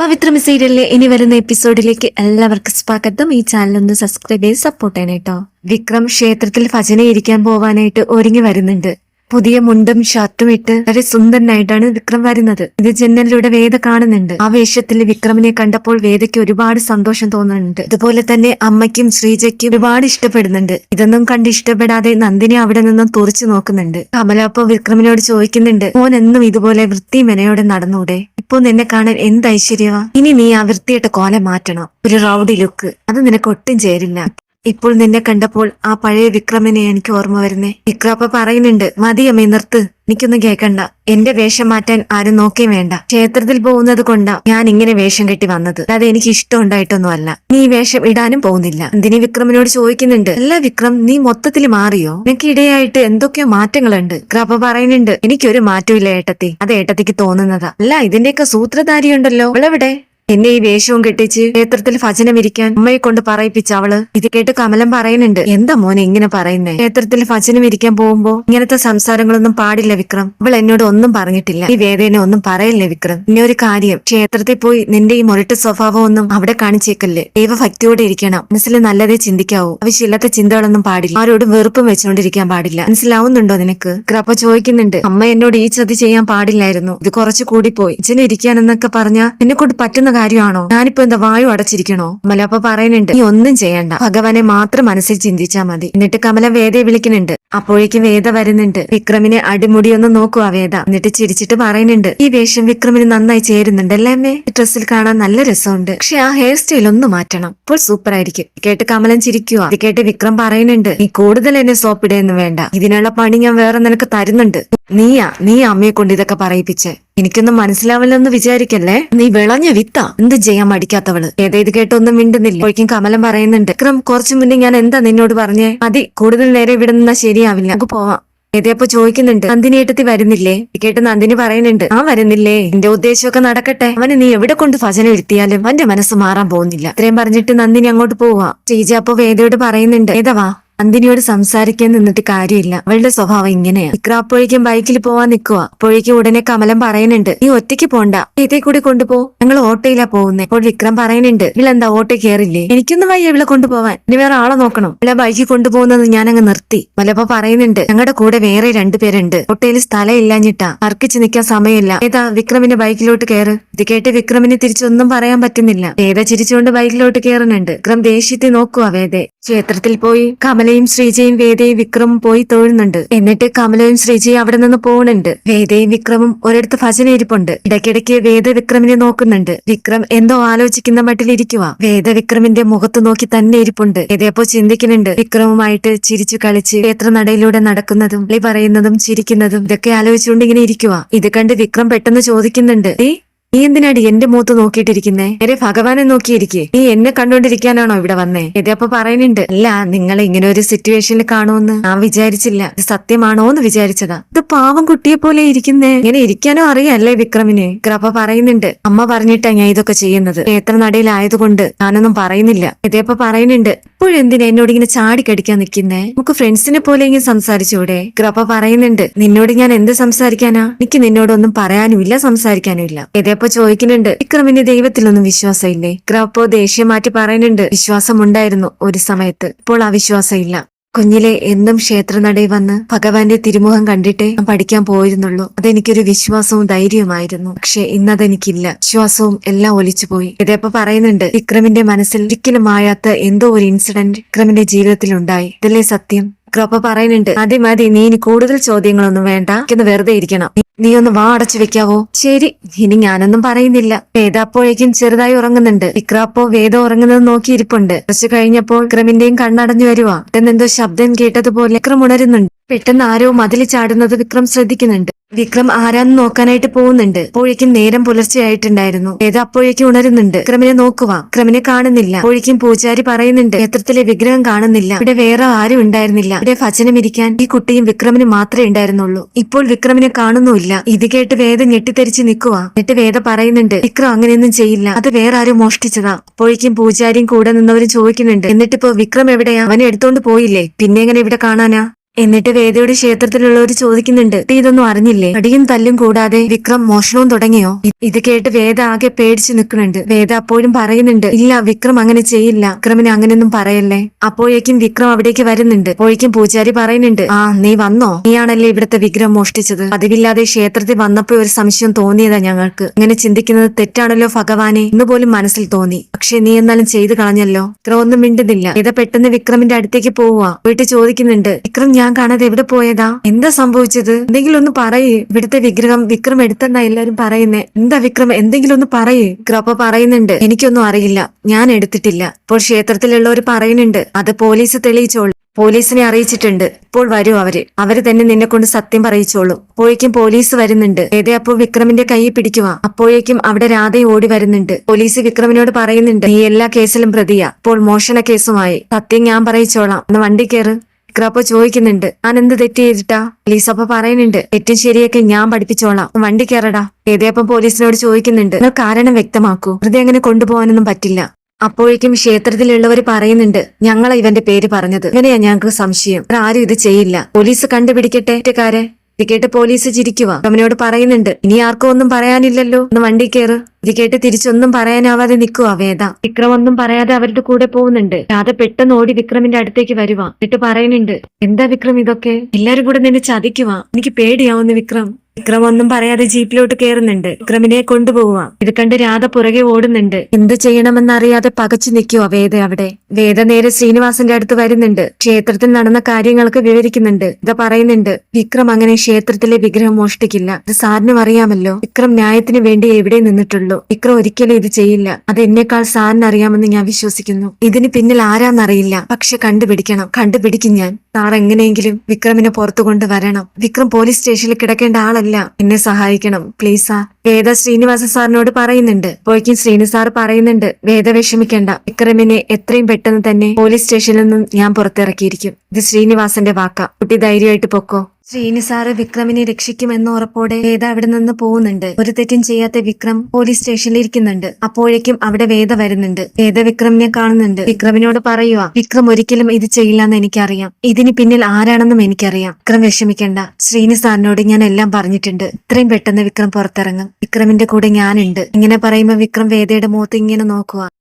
പവിത്രം സീരിയലിലെ ഇനി വരുന്ന എപ്പിസോഡിലേക്ക് എല്ലാവർക്കും സ്വാഗതം. ഈ ചാനൽ ഒന്ന് സബ്സ്ക്രൈബ് ചെയ്ത് സപ്പോർട്ട് ചെയ്യണം കേട്ടോ വിക്രം ക്ഷേത്രത്തിൽ ഭജന ഇരിക്കാൻ പോവാനായിട്ട് ഒരുങ്ങി വരുന്നുണ്ട്. പുതിയ മുണ്ടും ഷർട്ടും ഇട്ട് വളരെ സുന്ദരനായിട്ടാണ് വിക്രം വരുന്നത്. ഇത് ജനലിലൂടെ വേദ കാണുന്നുണ്ട്. ആ വേഷത്തിൽ വിക്രമിനെ കണ്ടപ്പോൾ വേദയ്ക്ക് ഒരുപാട് സന്തോഷം തോന്നുന്നുണ്ട്. ഇതുപോലെ തന്നെ അമ്മയ്ക്കും ശ്രീജയ്ക്കും ഒരുപാട് ഇഷ്ടപ്പെടുന്നുണ്ട്. ഇതൊന്നും കണ്ട് ഇഷ്ടപ്പെടാതെ നന്ദിനി അവിടെ നിന്നും തുറച്ചു നോക്കുന്നുണ്ട്. കമല വിക്രമിനോട് ചോദിക്കുന്നുണ്ട് മോൻ എന്നും ഇതുപോലെ വൃത്തി മെനയോടെ നടന്നൂടെ? ഇപ്പൊ നിന്നെ കാണാൻ എന്ത് ഐശ്വര്യമാ ഇനി നീ ആ വൃത്തിയുടെ കോല മാറ്റണം. ഒരു റൗഡി ലുക്ക് അത് നിനക്ക് ഒട്ടും ചേരില്ല. ഇപ്പോൾ നിന്നെ കണ്ടപ്പോൾ ആ പഴയ വിക്രമിനെ എനിക്ക് ഓർമ്മ വരുന്നേ. വിക്രപ്പ പറയുന്നുണ്ട് മതിയമ്മേ നിർത്ത്. എനിക്കൊന്നും കേൾക്കണ്ട. എന്റെ വേഷം മാറ്റാൻ ആരും നോക്കുകയും വേണ്ട. ക്ഷേത്രത്തിൽ പോകുന്നത് കൊണ്ടാ ഞാൻ ഇങ്ങനെ വേഷം കെട്ടി വന്നത്. അത് എനിക്ക് ഇഷ്ടം ഉണ്ടായിട്ടൊന്നും അല്ല. നീ വേഷം ഇടാനും പോകുന്നില്ല. എന്തിനി വിക്രമിനോട് ചോദിക്കുന്നുണ്ട് അല്ല വിക്രം നീ മൊത്തത്തിൽ മാറിയോ? നിനക്ക് ഇടയായിട്ട് എന്തൊക്കെയോ മാറ്റങ്ങളുണ്ട്. വിക്രാപ്പ പറയുന്നുണ്ട് എനിക്കൊരു മാറ്റമില്ല ഏട്ടത്തി. അത് ഏട്ടത്തിക്ക് തോന്നുന്നതാ. അല്ല ഇതിന്റെയൊക്കെ സൂത്രധാരിയുണ്ടല്ലോ. അവളെവിടെ? എന്നെ ഈ വേഷവും കെട്ടിച്ച് ക്ഷേത്രത്തിൽ ഭജനം ഇരിക്കാൻ അമ്മയെ കൊണ്ട് പറയിപ്പിച്ച അവൾ ഇത് കേട്ട് കമലം പറയുന്നുണ്ട്. എന്താ മോനെ ഇങ്ങനെ പറയുന്നേ? ക്ഷേത്രത്തിൽ ഭജനം ഇരിക്കാൻ പോകുമ്പോ ഇങ്ങനത്തെ സംസാരങ്ങളൊന്നും പാടില്ല വിക്രം. അവൾ എന്നോട് ഒന്നും പറഞ്ഞിട്ടില്ല. ഈ വേദന ഒന്നും പറയില്ല വിക്രം? പിന്നെ ഒരു കാര്യം. ക്ഷേത്രത്തിൽ പോയി നിന്റെ ഈ മുരട്ട് സ്വഭാവം ഒന്നും അവിടെ കാണിച്ചേക്കല്ലേ? ദൈവഭക്തിയോടെ ഇരിക്കണം. മനസ്സിൽ നല്ലതേ ചിന്തിക്കാവൂ. ആവശ്യമില്ലാത്ത ചിന്തകളൊന്നും പാടില്ല. ആരോടും വെറുപ്പും വെച്ചുകൊണ്ടിരിക്കാൻ പാടില്ല. മനസ്സിലാവുന്നുണ്ടോ നിനക്ക്? ഗ്രപ്പ ചോദിക്കുന്നുണ്ട്. അമ്മ എന്നോട് ഈ ചതി ചെയ്യാൻ പാടില്ലായിരുന്നു. ഇത് കുറച്ച് പോയി ഇച്ചനെ ഇരിക്കാനെന്നൊക്കെ പറഞ്ഞാൽ എന്നെ കൊണ്ട് പറ്റുന്ന കാര്യമാണോ? ഞാനിപ്പോ എന്താ വായു അടച്ചിരിക്കണോ? മലപ്പ പറയുന്നുണ്ട് നീ ഒന്നും ചെയ്യണ്ട. ഭഗവാനെ മാത്രം മനസ്സിൽ ചിന്തിച്ചാ മതി. എന്നിട്ട് കമല വേദയെ വിളിക്കുന്നുണ്ട് അപ്പോഴേക്കും വേദ വരുന്നുണ്ട്. വിക്രമിനെ അടിമുടി ഒന്ന് നോക്കുക വേദ. എന്നിട്ട് ചിരിച്ചിട്ട് പറയുന്നുണ്ട് ഈ വേഷം വിക്രമിന് നന്നായി ചേരുന്നുണ്ടല്ലേ അമ്മേ? ഡ്രസ്സിൽ കാണാൻ നല്ല രസമുണ്ട്. പക്ഷെ ആ ഹെയർ സ്റ്റൈൽ ഒന്ന് മാറ്റണം. അപ്പോൾ സൂപ്പർ ആയിരിക്കും കേട്ട് കമലൻ ചിരിക്കുക ഇത് കേട്ട് വിക്രം പറയുന്നുണ്ട് നീ കൂടുതൽ എന്നെ സോപ്പിടേന്ന് വേണ്ട. ഇതിനുള്ള പണി ഞാൻ വേറെ നിനക്ക് തരുന്നുണ്ട്. നീയാ നീ അമ്മയെ കൊണ്ട് ഇതൊക്കെ പറയിപ്പിച്ചേ. എനിക്കൊന്നും മനസ്സിലാവില്ലെന്ന് വിചാരിക്കല്ലേ? നീ വിളഞ്ഞ വിത്ത. എന്ത് ചെയ്യാൻ മടിക്കാത്തവൾ? ഏതേത് കേട്ടൊന്നും മിണ്ടുന്നില്ല. ഒഴിക്കും കമലം പറയുന്നുണ്ട്. വിക്രം കുറച്ചു മുന്നേ ഞാൻ എന്താ നിന്നോട് പറഞ്ഞേ? മതി കൂടുതൽ നേരെ ഇവിടെ നിന്നാ ശരിയാവില്ല. നമുക്ക് പോവാം. ഏതേപ്പോ ചോദിക്കുന്നുണ്ട്. നന്ദിനി ഏട്ടത്തി വരുന്നില്ലേ? കേട്ട് നന്ദിനി പറയുന്നുണ്ട്. ആ വരുന്നില്ലേ. എന്റെ ഉദ്ദേശമൊക്കെ നടക്കട്ടെ. അവന് നീ എവിടെ കൊണ്ട് ഭജന ഇരുത്തിയാലും അവന്റെ മനസ്സ് മാറാൻ പോകുന്നില്ല. ഇത്രയും പറഞ്ഞിട്ട് നന്ദിനി അങ്ങോട്ട് പോവാ. ചേച്ചി അപ്പൊ വേദയോട് പറയുന്നുണ്ട്. ഏതവാ നന്ദിനിയോട് സംസാരിക്കാൻ നിന്നിട്ട് കാര്യമില്ല. അവളുടെ സ്വഭാവം ഇങ്ങനെയാ. ഇക്ര അപ്പോഴേക്കും ബൈക്കിൽ പോവാൻ നിൽക്കുക അപ്പോഴേക്കും ഉടനെ കമലം പറയുന്നുണ്ട് നീ ഒറ്റയ്ക്ക് പോണ്ട. ഇതേ കൂടി കൊണ്ടുപോ. ഞങ്ങൾ ഓട്ടോയിലാ പോകുന്നേ. അപ്പോൾ വിക്രം പറയുന്നുണ്ട് ഇവളെന്താ ഓട്ടോ കയറില്ലേ? എനിക്കൊന്നും വയ്യ ഇവളെ കൊണ്ടുപോവാൻ. ഇനി വേറെ ആളെ നോക്കണം. ഇവളെ ബൈക്കിൽ കൊണ്ടുപോകുന്നത് ഞാൻ അങ്ങ് നിർത്തി. മലപ്പ പറയുന്നുണ്ട് ഞങ്ങളുടെ കൂടെ വേറെ രണ്ടുപേരുണ്ട് ഓട്ടോയിൽ സ്ഥലം ഇല്ലാഞ്ഞിട്ടാ അർക്കിച്ച് നിൽക്കാൻ സമയമില്ല. ഏതാ വിക്രമിന്റെ ബൈക്കിലോട്ട് കയറ്. ഇത് കേട്ട് വിക്രമിന് തിരിച്ചൊന്നും പറയാൻ പറ്റുന്നില്ല. ഏതാ ചിരിച്ചുകൊണ്ട് ബൈക്കിലോട്ട് കയറുന്നുണ്ട്. വിക്രം ദേഷ്യത്തിൽ നോക്കുക വേദെ. ക്ഷേത്രത്തിൽ പോയി കമലയും ശ്രീജയും വേദയും വിക്രമും പോയി തൊഴുന്നുണ്ട്. എന്നിട്ട് കമലയും ശ്രീജയും അവിടെ നിന്ന് പോകുന്നുണ്ട് വേദയും വിക്രമും ഒരിടത്ത് ഭജന ഇരിപ്പുണ്ട്. ഇടയ്ക്കിടയ്ക്ക് വേദ വിക്രമിനെ നോക്കുന്നുണ്ട്. വിക്രം എന്തോ ആലോചിക്കുന്ന മട്ടിലിരിക്കുക വേദ വിക്രമിന്റെ മുഖത്ത് നോക്കി തന്നെ ഇരിപ്പുണ്ട്. ഇതേപ്പോ ചിന്തിക്കുന്നുണ്ട്. വിക്രമുമായിട്ട് ചിരിച്ചു കളിച്ച് ക്ഷേത്ര നടയിലൂടെ നടക്കുന്നതും പറയുന്നതും ചിരിക്കുന്നതും ഇതൊക്കെ ആലോചിച്ചുകൊണ്ട് ഇങ്ങനെ ഇരിക്കുക ഇത് കണ്ട് വിക്രം പെട്ടെന്ന് ചോദിക്കുന്നുണ്ട്. "ഏയ്, നീ എന്തിനാടി എന്റെ മൂത്ത് നോക്കിയിട്ടിരിക്കുന്നേ? നേരെ ഭഗവാനെ നോക്കിയിരിക്കേ. നീ എന്നെ കണ്ടോണ്ടിരിക്കാനാണോ ഇവിടെ വന്നേ? ഇതപ്പോ പറയുന്നുണ്ട്. അല്ല നിങ്ങൾ ഇങ്ങനെ ഒരു സിറ്റുവേഷനിൽ കാണുമെന്ന് ഞാൻ വിചാരിച്ചില്ല. ഇത് സത്യമാണോ എന്ന് വിചാരിച്ചതാ. ഇത് പാവം കുട്ടിയെ പോലെ ഇരിക്കുന്നേ. ഇങ്ങനെ ഇരിക്കാനോ അറിയാല്ലേ വിക്രമിന്? വിക്രപ്പ പറയുന്നുണ്ട്. അമ്മ പറഞ്ഞിട്ടാ ഞാൻ ഇതൊക്കെ ചെയ്യുന്നത്. ക്ഷേത്ര നടയിലായതുകൊണ്ട് ഞാനൊന്നും പറയുന്നില്ല. ഇതേപ്പോ പറയുന്നുണ്ട്. ഇപ്പോഴെന്തിനാ എന്നോട് ഇങ്ങനെ ചാടി കടിക്കാൻ നിൽക്കുന്നേ നമുക്ക് ഫ്രണ്ട്സിനെ പോലെ ഇങ്ങനെ സംസാരിച്ചൂടെ? ഗ്രപ്പ പറയുന്നുണ്ട്. നിന്നോട് ഞാൻ എന്ത് സംസാരിക്കാനാ? എനിക്ക് നിന്നോടൊന്നും പറയാനും ഇല്ല സംസാരിക്കാനും ഇല്ല ഇതേപ്പോ ചോദിക്കുന്നുണ്ട് വിക്രമിന് ദൈവത്തിലൊന്നും വിശ്വാസമില്ലേ? ഗ്രപ്പോ ദേഷ്യം മാറ്റി പറയുന്നുണ്ട് വിശ്വാസമുണ്ടായിരുന്നു ഒരു സമയത്ത് ഇപ്പോൾ ആ വിശ്വാസം ഇല്ല കുഞ്ഞിലെ എന്നും ക്ഷേത്രനടയിൽ വന്ന് ഭഗവാന്റെ തിരുമുഖം കണ്ടിട്ടേ ഞാൻ പഠിക്കാൻ പോയിരുന്നുള്ളൂ. അതെനിക്കൊരു വിശ്വാസവും ധൈര്യവുമായിരുന്നു പക്ഷെ ഇന്നതെനിക്കില്ല. വിശ്വാസവും എല്ലാം ഒലിച്ചുപോയി. ഇതേപ്പോ പറയുന്നുണ്ട് വിക്രമിന്റെ മനസ്സിൽ ഒരിക്കലും മായാത്ത എന്തോ ഒരു ഇൻസിഡന്റ് വിക്രമിന്റെ ജീവിതത്തിൽ ഉണ്ടായി ഇതല്ലേ സത്യം ക്രോപ്പ പറയുന്നുണ്ട്. മതി മതി നീ ഇനി കൂടുതൽ ചോദ്യങ്ങളൊന്നും വേണ്ട. എനിക്കൊന്ന് വെറുതെ ഇരിക്കണം. നീ- ഒന്ന് വാ അടച്ചു വെക്കാവോ? ശരി ഇനി ഞാനൊന്നും പറയുന്നില്ല. വേദ അപ്പോഴേക്കും ചെറുതായി ഉറങ്ങുന്നുണ്ട്. വിക്ര അപ്പോ വേദ ഉറങ്ങുന്നത് നോക്കിയിരിപ്പുണ്ട് കുറച്ച് കഴിഞ്ഞപ്പോൾ വിക്രമിന്റെയും കണ്ണടഞ്ഞു വരുവാ. പെട്ടെന്ന് എന്തോ ശബ്ദം കേട്ടതുപോലെ വിക്രം ഉണരുന്നുണ്ട്. പെട്ടെന്ന് ആരോ മതിൽ ചാടുന്നത് വിക്രം ശ്രദ്ധിക്കുന്നുണ്ട്. വിക്രം ആരാന്ന് നോക്കാനായിട്ട് പോകുന്നുണ്ട്. അപ്പോഴേക്കും നേരം പുലർച്ചെയായിട്ടുണ്ടായിരുന്നു ഏത് അപ്പോഴേക്കും ഉണരുന്നുണ്ട്. വിക്രമിനെ നോക്കുക വിക്രമിനെ കാണുന്നില്ല. അപ്പോഴേക്കും പൂജാരി പറയുന്നുണ്ട് ക്ഷേത്രത്തിലെ വിഗ്രഹം കാണുന്നില്ല. ഇവിടെ വേറെ ആരും ഉണ്ടായിരുന്നില്ല. ഇവിടെ ഭജനം ഇരിക്കാൻ ഈ കുട്ടിയും വിക്രമിനും മാത്രമേ ഉണ്ടായിരുന്നുള്ളൂ. ഇപ്പോൾ വിക്രമിനെ കാണുന്നുമില്ല. ഇത് കേട്ട് വേദ ഞെട്ടിത്തെരിച്ച് നിൽക്കുക എന്നിട്ട് വേദ പറയുന്നുണ്ട് വിക്രം അങ്ങനെയൊന്നും ചെയ്യില്ല. അത് വേറെ ആരും മോഷ്ടിച്ചതാ. അപ്പോഴേക്കും പൂജാരിയും കൂടെ നിന്നവരും ചോദിക്കുന്നുണ്ട് എന്നിട്ടിപ്പോ വിക്രം എവിടെയാ? അവനെ എടുത്തോണ്ട് പോയില്ലേ? പിന്നെ എങ്ങനെ ഇവിടെ കാണാനാ? എന്നിട്ട് വേദയുടെ ക്ഷേത്രത്തിലുള്ളവർ ചോദിക്കുന്നുണ്ട് "നീ ഇതൊന്നും അറിഞ്ഞില്ലേ? അടിയും തല്ലും കൂടാതെ വിക്രം മോഷണവും തുടങ്ങിയോ? ഇത് കേട്ട് വേദ ആകെ പേടിച്ചു നിൽക്കുന്നുണ്ട്. വേദ അപ്പോഴും പറയുന്നുണ്ട് ഇല്ല വിക്രം അങ്ങനെ ചെയ്യില്ല. വിക്രമിന് അങ്ങനെയൊന്നും പറയല്ലേ? അപ്പോഴേക്കും വിക്രം അവിടേക്ക് വരുന്നുണ്ട്. അപ്പോഴേക്കും പൂജാരി പറയുന്നുണ്ട് ആ നീ വന്നോ? നീയാണല്ലേ ഇവിടുത്തെ വിഗ്രഹം മോഷ്ടിച്ചത്? പതിവില്ലാതെ ക്ഷേത്രത്തിൽ വന്നപ്പോ ഒരു സംശയം തോന്നിയതാ ഞങ്ങൾക്ക്. ഇങ്ങനെ ചിന്തിക്കുന്നത് തെറ്റാണല്ലോ ഭഗവാനെ. എന്ന് പോലും മനസ്സിൽ തോന്നി. പക്ഷെ നീ എന്നാലും ചെയ്തു കളഞ്ഞല്ലോ. വിക്രം ഒന്നും മിണ്ടുന്നില്ല. ഇത പെട്ടെന്ന് വിക്രമിന്റെ അടുത്തേക്ക് പോവുക പോയിട്ട് ചോദിക്കുന്നുണ്ട് വിക്രം ഞാൻ കാണാതെ എവിടെ പോയതാ? എന്താ സംഭവിച്ചത്? എന്തെങ്കിലും ഒന്ന് പറയേ. ഇവിടുത്തെ വിഗ്രഹം വിക്രം എടുത്തെന്നാ എല്ലാരും പറയുന്നേ. എന്താ വിക്രം? എന്തെങ്കിലും ഒന്ന് പറയേ. വിക്രം അപ്പൊ പറയുന്നുണ്ട്. എനിക്കൊന്നും അറിയില്ല. ഞാൻ എടുത്തിട്ടില്ല. ഇപ്പോൾ ക്ഷേത്രത്തിലുള്ളവർ പറയുന്നുണ്ട്. അത് പോലീസ് തെളിയിച്ചോളൂ. പോലീസിനെ അറിയിച്ചിട്ടുണ്ട്. ഇപ്പോൾ വരും അവർ. അവർ തന്നെ നിന്നെ കൊണ്ട് സത്യം പറയിച്ചോളൂ. അപ്പോഴേക്കും പോലീസ് വരുന്നുണ്ട്. ഏതേ അപ്പോൾ വിക്രമിന്റെ കൈ പിടിക്കുക അപ്പോഴേക്കും അവിടെ രാധ ഓടി വരുന്നുണ്ട്. പോലീസ് വിക്രമിനോട് പറയുന്നുണ്ട്. നീ എല്ലാ കേസിലും പ്രതിയാ. ഇപ്പോൾ മോഷണ കേസുമായി. സത്യം ഞാൻ പറയിച്ചോളാം. ഒന്ന് വണ്ടി കയറ് വിക്രം അപ്പൊ ചോദിക്കുന്നുണ്ട്. ഞാൻ എന്ത് തെറ്റ് ചെയ്തിട്ടാ? പോലീസ് അപ്പൊ പറയുന്നുണ്ട്. തെറ്റും ശരിയൊക്കെ ഞാൻ പഠിപ്പിച്ചോളാം. വണ്ടി കയറടാ. ഏതേപ്പം പോലീസിനോട് ചോദിക്കുന്നുണ്ട്. നിങ്ങൾ കാരണം വ്യക്തമാക്കൂ. വെറുതെ അങ്ങനെ കൊണ്ടുപോകാനൊന്നും പറ്റില്ല. അപ്പോഴേക്കും ക്ഷേത്രത്തിലുള്ളവർ പറയുന്നുണ്ട്. ഞങ്ങളെ ഇവന്റെ പേര് പറഞ്ഞത്. ഇങ്ങനെയാ ഞങ്ങൾക്ക് സംശയം. ആരും ഇത് ചെയ്യില്ല. പോലീസ് കണ്ടുപിടിക്കട്ടെ കാരെ ഇത് കേട്ട് പോലീസ് ചിരിക്കുക അവനോട് പറയുന്നുണ്ട്. ഇനി ആർക്കും ഒന്നും പറയാനില്ലല്ലോ. ഒന്ന് വണ്ടി കയറ്. ഇത് കേട്ട് തിരിച്ചൊന്നും പറയാനാവാതെ നിൽക്കുക വേദ. വിക്രം ഒന്നും പറയാതെ അവരുടെ കൂടെ പോകുന്നുണ്ട്. രാധ പെട്ടെന്ന് ഓടി വിക്രമിന്റെ അടുത്തേക്ക് വരുവാ. എന്നിട്ട് പറയുന്നുണ്ട് എന്താ വിക്രം ഇതൊക്കെ? എല്ലാരും കൂടെ നിന്നെ ചതിക്കുക എനിക്ക് പേടിയാവുന്നു വിക്രം. വിക്രം ഒന്നും പറയാതെ ജീപ്പിലോട്ട് കയറുന്നുണ്ട് വിക്രമിനെ കൊണ്ടുപോവുക ഇത് കണ്ട് രാധ പുറകെ ഓടുന്നുണ്ട്. എന്ത് ചെയ്യണമെന്നറിയാതെ പകച്ചു നിൽക്കുവോ വേദ അവിടെ. വേദ നേരെ ശ്രീനിവാസന്റെ അടുത്ത് വരുന്നുണ്ട്. ക്ഷേത്രത്തിൽ നടന്ന കാര്യങ്ങൾക്ക് വിവരിക്കുന്നുണ്ട്. ഇത് പറയുന്നുണ്ട് വിക്രം അങ്ങനെ ക്ഷേത്രത്തിലെ വിഗ്രഹം മോഷ്ടിക്കില്ല. ഇത് സാറിനും അറിയാമല്ലോ. വിക്രം ന്യായത്തിന് വേണ്ടി എവിടെ നിന്നിട്ടുള്ളൂ? വിക്രം ഒരിക്കലും ഇത് ചെയ്യില്ല. അത് എന്നെക്കാൾ സാറിന് അറിയാമെന്ന് ഞാൻ വിശ്വസിക്കുന്നു. ഇതിന് പിന്നിൽ ആരാന്നറിയില്ല. പക്ഷെ കണ്ടുപിടിക്കണം. കണ്ടുപിടിക്കും ഞാൻ. സാർ എങ്ങനെയെങ്കിലും വിക്രമിനെ പുറത്തു കൊണ്ടുവരണം. വിക്രം പോലീസ് സ്റ്റേഷനിൽ കിടക്കേണ്ട ആളല്ല. എന്നെ സഹായിക്കണം. പ്ലീസ് സാർ വേദ ശ്രീനിവാസ സാറിനോട് പറയുന്നുണ്ട്. പോയിക്കും ശ്രീനി സാർ പറയുന്നുണ്ട്. വേദ വിഷമിക്കേണ്ട. വിക്രമിനെ എത്രയും പെട്ടെന്ന് തന്നെ പോലീസ് സ്റ്റേഷനിൽ നിന്നും ഞാൻ പുറത്തിറക്കിയിരിക്കും. ഇത് ശ്രീനിവാസന്റെ വാക്ക. കുട്ടി ധൈര്യമായിട്ട് പൊക്കോ. ശ്രീനി സാറ് വിക്രമിനെ രക്ഷിക്കുമെന്ന ഉറപ്പോടെ വേദ അവിടെ നിന്ന് പോകുന്നുണ്ട്. ഒരു തെറ്റും ചെയ്യാത്ത വിക്രം പോലീസ് സ്റ്റേഷനിൽ ഇരിക്കുന്നുണ്ട്. അപ്പോഴേക്കും അവിടെ വേദ വരുന്നുണ്ട്. വേദ വിക്രമിനെ കാണുന്നുണ്ട്. വിക്രമിനോട് പറയുക വിക്രം ഒരിക്കലും ഇത് ചെയ്യില്ലെന്ന് എനിക്കറിയാം. ഇതിന് പിന്നിൽ ആരാണെന്നും എനിക്കറിയാം. വിക്രം വിഷമിക്കേണ്ട. ശ്രീനി സാറിനോട് ഞാൻ എല്ലാം പറഞ്ഞിട്ടുണ്ട്. ഇത്രയും പെട്ടെന്ന് വിക്രം പുറത്തിറങ്ങും. വിക്രമിന്റെ കൂടെ ഞാനുണ്ട്. ഇങ്ങനെ പറയുമ്പോൾ വിക്രം വേദയുടെ മുഖത്ത് ഇങ്ങനെ നോക്കുക